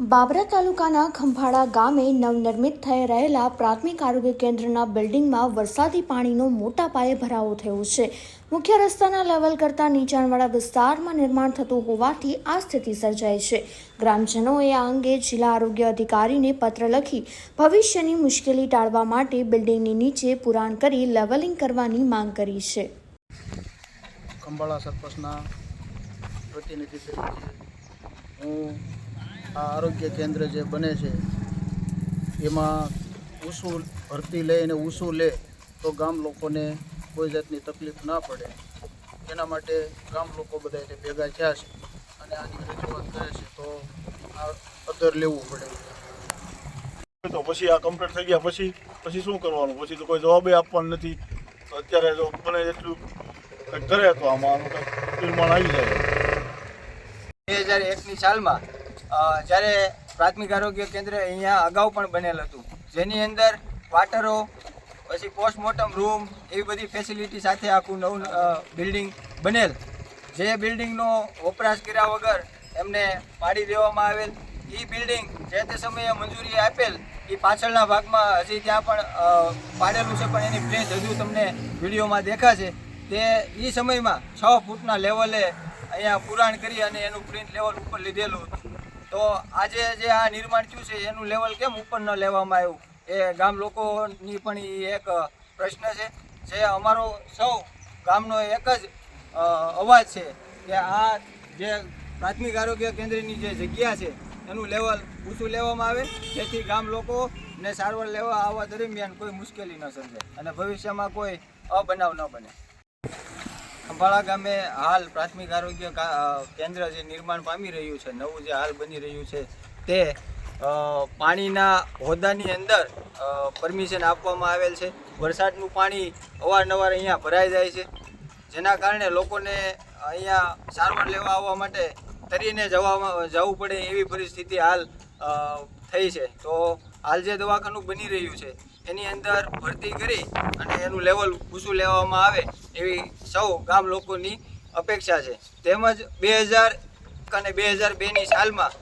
બાબરા તાલુકાના ખંભાળા ગામે નવનિર્મિત થઈ રહેલા પ્રાથમિક આરોગ્ય કેન્દ્રના બિલ્ડિંગમાં વરસાદી પાણીનો મોટા પાયે ભરાવો થયો છે. મુખ્ય રસ્તાના લેવલ કરતાં નીચાણવાળા વિસ્તારમાં નિર્માણ થતું હોવાથી આ સ્થિતિ સર્જાઈ છે. ગ્રામજનોએ આ અંગે જિલ્લા આરોગ્ય અધિકારીને પત્ર લખી ભવિષ્યની મુશ્કેલી ટાળવા માટે બિલ્ડિંગની નીચે પુરાણ કરી લેવલિંગ કરવાની માંગ કરી છે. ખંભાળા સરપંચના પ્રતિનિધિ તરીકે હું આ આરોગ્ય કેન્દ્ર જે બને છે એમાં ઉસુલ ભરતી લે અને ઉસુલ લે તો ગામ લોકોને કોઈ જાતની તકલીફ ના પડે. એના માટે ગામ લોકો બધા એટલે ભેગા થયા છે અને આની રજૂઆત કરે છે તો આ અદર લેવું પડે. તો પછી આ કમ્પ્લીટ થઈ ગયા. પછી પછી શું કરવાનું? પછી તો કોઈ જવાબે આપવાનો નથી. તો અત્યારે જો બને એટલું કંઈક કરે તો આમાં નિર્માણ આવી જાય. બે હજાર એકની સાલમાં જ્યારે પ્રાથમિક આરોગ્ય કેન્દ્ર અહીંયા અગાઉ પણ બનેલ હતું. જેની અંદર વાટરો, પછી પોસ્ટમોર્ટમ રૂમ એવી બધી ફેસિલિટી સાથે આખું નવું બિલ્ડિંગ બનેલ. જે બિલ્ડિંગનો વપરાશ કર્યા વગર એમને પાડી દેવામાં આવેલ. એ બિલ્ડિંગ જે તે સમયે મંજૂરી આપેલ એ પાછળના ભાગમાં હજી ત્યાં પણ પાડેલું છે, પણ એની પ્લેસ હજુ તમને વિડીયોમાં દેખાશે. તે એ સમયમાં છ ફૂટના લેવલે અહીંયા પુરાણ કરી અને એનું પ્રિન્ટ લેવલ ઉપર લીધેલું હતું. તો આજે જે આ નિર્માણ થયું છે, એનું લેવલ કેમ ઉપર ન લેવામાં આવ્યું? એ ગામ લોકોની પણ એક પ્રશ્ન છે. જે અમારો સૌ ગામનો એક જ અવાજ છે કે આ જે પ્રાથમિક આરોગ્ય કેન્દ્રની જે જગ્યા છે, એનું લેવલ ઊંચું લેવામાં આવે. જેથી ગામ લોકોને સારવાર લેવા આવવા દરમિયાન કોઈ મુશ્કેલી ન સર્જાય અને ભવિષ્યમાં કોઈ અબનાવ ન બને. ખંભાળા ગામે હાલ પ્રાથમિક આરોગ્ય કેન્દ્ર જે નિર્માણ પામી રહ્યું છે, નવું જે હાલ બની રહ્યું છે, તે પાણીના હોદ્દાની અંદર પરમિશન આપવામાં આવેલ છે. વરસાદનું પાણી અવારનવાર અહીંયા ભરાઈ જાય છે. જેના કારણે લોકોને અહીંયા સારવાર લેવા આવવા માટે તરીને જવામાં, જવું પડે એવી પરિસ્થિતિ હાલ થઈ છે. તો હાલ જે દવાખાનું બની રહ્યું છે, એની અંદર ભરતી કરી અને એનું લેવલ ઊંચું લેવામાં આવે એવી સૌ ગામ લોકોની અપેક્ષા છે. તેમજ બે હજાર અને બે હજાર બેની સાલમાં